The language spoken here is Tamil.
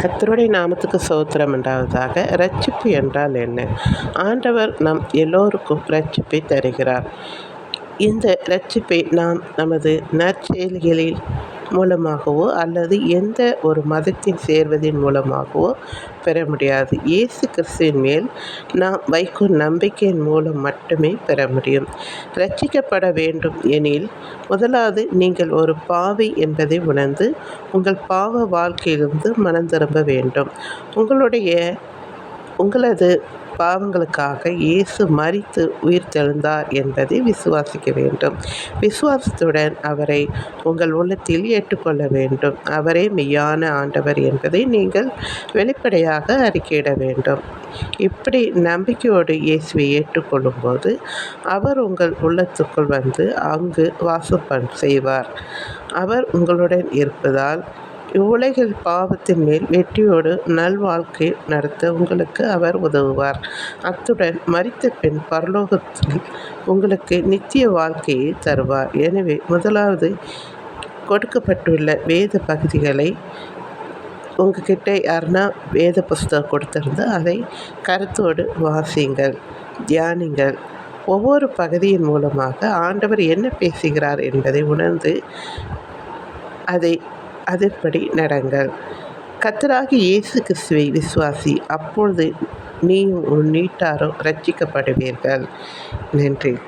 கத்தருடைய நாமத்துக்கு சோத்திரம் உண்டாவதாக ரட்சிப்பு என்றால் என்ன? ஆண்டவர் நம் எல்லோருக்கும் ரட்சிப்பை தருகிறார். இந்த ரட்சிப்பை நாம் நமது நற்செயல்களில் மூலமாகவோ அல்லது எந்த ஒரு மதத்தில் சேர்வதன் மூலமாகவோ பெற முடியாது. இயேசு கிறிஸ்துவின் மேல் நாம் வைக்கும் நம்பிக்கையின் மூலம் மட்டுமே பெற முடியும். ரட்சிக்கப்பட வேண்டும் எனில் முதலாவது நீங்கள் ஒரு பாவி என்பதை உணர்ந்து உங்கள் பாவ வாழ்க்கையிலிருந்து மனம் திரும்ப வேண்டும். உங்களுடைய உங்களது பாவங்களுக்காக இயேசு மரித்து உயிர்த்தெழுந்தார் என்பதை விசுவாசிக்க வேண்டும். விசுவாசத்துடன் அவரை உங்கள் உள்ளத்தில் ஏற்றுக்கொள்ள வேண்டும். அவரே மெய்யான ஆண்டவர் என்பதை நீங்கள் வெளிப்படையாக அறிக்கையிட வேண்டும். இப்படி நம்பிக்கையோடு இயேசுவை ஏற்றுக்கொள்ளும்போது அவர் உங்கள் உள்ளத்துக்குள் வந்து அங்கு வாசம் செய்வார். அவர் உங்களுடன் இருப்பதால் இவ்வுலகில் பாவத்தின் மேல் வெற்றியோடு நல்வாழ்க்கை நடத்த உங்களுக்கு அவர் உதவுவார். அத்துடன் மறித்த பின் பரலோகத்தில் உங்களுக்கு நித்திய வாழ்க்கையை தருவார். எனவே முதலாவது கொடுக்கப்பட்டுள்ள வேத பகுதிகளை உங்ககிட்ட யாருன்னா வேத புஸ்தகம் கொடுத்துருந்து அதை கருத்தோடு வாசியுங்கள் தியானிங்கள் ஒவ்வொரு பகுதியின் மூலமாக ஆண்டவர் என்ன பேசுகிறார் என்பதை உணர்ந்து அதை அதன்படி நடங்கள். கத்தராகி இயேசு கிறிஸ்துவை விசுவாசி அப்பொழுது நீயும் உன் நீட்டாரும் ரட்சிக்கப்படுவீர்கள் நன்றி.